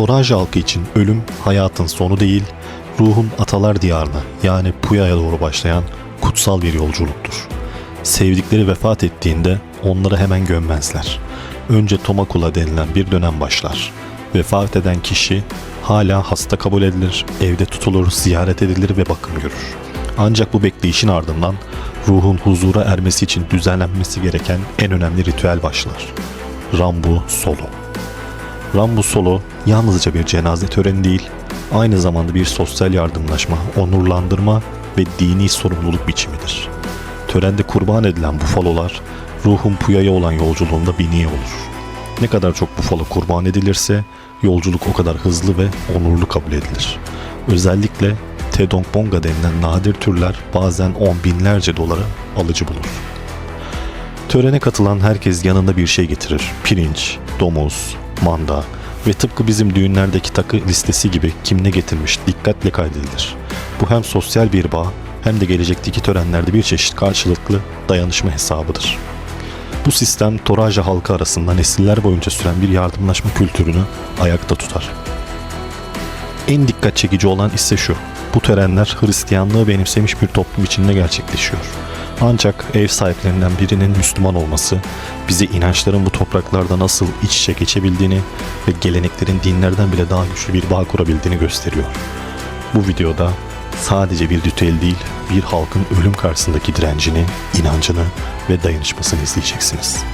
Toraja halkı için ölüm hayatın sonu değil, ruhun atalar diyarına yani Puya'ya doğru başlayan kutsal bir yolculuktur. Sevdikleri vefat ettiğinde onları hemen gömmezler. Önce Tomakula denilen bir dönem başlar. Vefat eden kişi hala hasta kabul edilir, evde tutulur, ziyaret edilir ve bakım görür. Ancak bu bekleyişin ardından ruhun huzura ermesi için düzenlenmesi gereken en önemli ritüel başlar. Rambu Solo. Rambu Solo yalnızca bir cenaze töreni değil, aynı zamanda bir sosyal yardımlaşma, onurlandırma ve dini sorumluluk biçimidir. Törende kurban edilen bufalolar ruhun Puya'ya olan yolculuğunda biniye olur. Ne kadar çok bufalo kurban edilirse yolculuk o kadar hızlı ve onurlu kabul edilir. Özellikle Tedongponga denilen nadir türler bazen on binlerce dolara alıcı bulur. Törene katılan herkes yanında bir şey getirir. Pirinç, domuz, manda ve tıpkı bizim düğünlerdeki takı listesi gibi kim ne getirmiş dikkatle kaydedilir. Bu hem sosyal bir bağ hem de gelecekteki törenlerde bir çeşit karşılıklı dayanışma hesabıdır. Bu sistem Toraja halkı arasında nesiller boyunca süren bir yardımlaşma kültürünü ayakta tutar. En dikkat çekici olan ise şu. Bu törenler Hristiyanlığı benimsemiş bir toplum içinde gerçekleşiyor. Ancak ev sahiplerinden birinin Müslüman olması bize inançların bu topraklarda nasıl iç içe geçebildiğini ve geleneklerin dinlerden bile daha güçlü bir bağ kurabildiğini gösteriyor. Bu videoda sadece bir ritüel değil, bir halkın ölüm karşısındaki direncini, inancını ve dayanışmasını izleyeceksiniz.